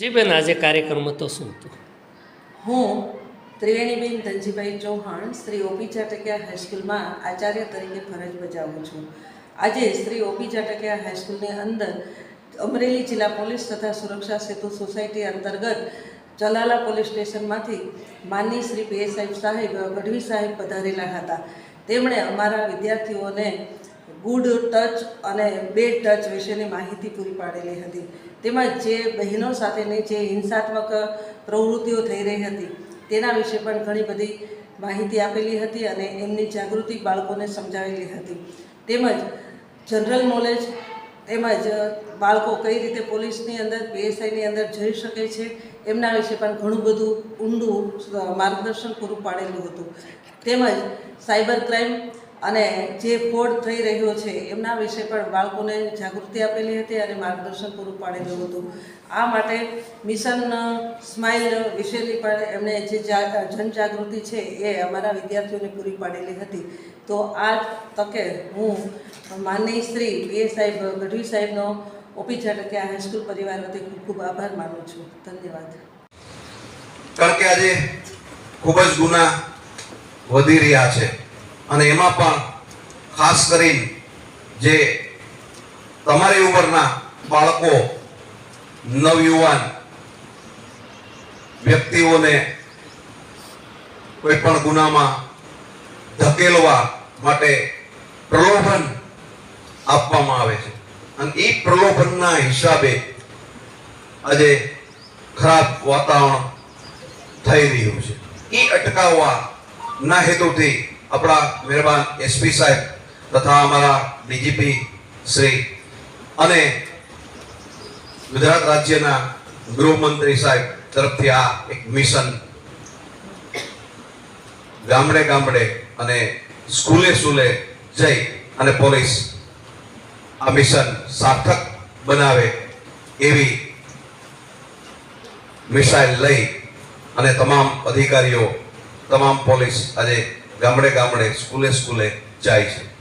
જી આજે કાર્યક્રમ હતો શું હતો? હું ત્રિવેણીબેન ધનજીભાઈ ચૌહાણ, શ્રી ઓપી ચાટકિયા હાઈસ્કૂલમાં આચાર્ય તરીકે ફરજ બજાવું છું. આજે શ્રી ઓપી ચાટકિયા હાઈસ્કૂલની અંદર અમરેલી જિલ્લા પોલીસ તથા સુરક્ષા સેતુ સોસાયટી અંતર્ગત ચલાલા પોલીસ સ્ટેશનમાંથી માનની શ્રી પીએસ સાહેબ સાહેબ ગઢવી સાહેબ પધારેલા હતા. તેમણે અમારા વિદ્યાર્થીઓને ગુડ ટચ અને બેડ ટચ વિશેની માહિતી પૂરી પાડેલી હતી. તેમજ જે બહેનો સાથેની જે હિંસાત્મક પ્રવૃત્તિઓ થઈ રહી હતી, તેના વિશે પણ ઘણી બધી માહિતી આપેલી હતી અને એમની જાગૃતિ બાળકોને સમજાવેલી હતી. તેમજ જનરલ નોલેજ તેમજ બાળકો કઈ રીતે પોલીસની અંદર, પીએસઆઈની અંદર જઈ શકે છે, એમના વિશે પણ ઘણું બધું ઊંડું માર્ગદર્શન પૂરું પાડેલું હતું. તેમજ સાયબર ક્રાઇમ અને જે ફોડ થઈ રહ્યો છે, એમના વિશે પણ બાળકોને જાગૃતિ આપેલી હતી અને માર્ગદર્શન પૂરું પાડેલું હતું. આ માટે મિશન સ્માઇલ વિશેની પણ એમણે જે જનજાગૃતિ છે, એ અમારા વિદ્યાર્થીઓને પૂરી પાડેલી હતી. તો આ તકે હું માનની શ્રી પીએ સાહેબ ગઢવી સાહેબનો ઓપી ઝાટકિયા હાઈસ્કૂલ પરિવાર વતી ખૂબ ખૂબ આભાર માનું છું. ધન્યવાદ. કારણ કે આજે ખૂબ જ ગુના વધી રહ્યા છે. અને એમાં પણ ખાસ કરીને જે તમારી ઉંમરના બાળકો, નવયુવાન વ્યક્તિઓને કોઈ પણ ગુનામાં ધકેલવા માટે પ્રલોભન આપવામાં આવે છે. અને એ પ્રલોભનના હિસાબે આજે ખરાબ વાતાવરણ થઈ રહ્યું છે. એ અટકાવવા ના હેતુથી આપણા મહેરબાન એસપી સાહેબ તથા અમારા ડીજીપી શ્રી અને ગુજરાત રાજ્યના ગૃહમંત્રી સાહેબ તરફથી આ એક મિશન ગામડે ગામડે અને સ્કૂલે સ્કૂલે જઈ અને પોલીસ આ મિશન સાર્થક બનાવે એવી મિસાઇલ લઈ અને તમામ અધિકારીઓ, તમામ પોલીસ આજે ગામડે ગામડે સ્કૂલે સ્કૂલે જાય છે.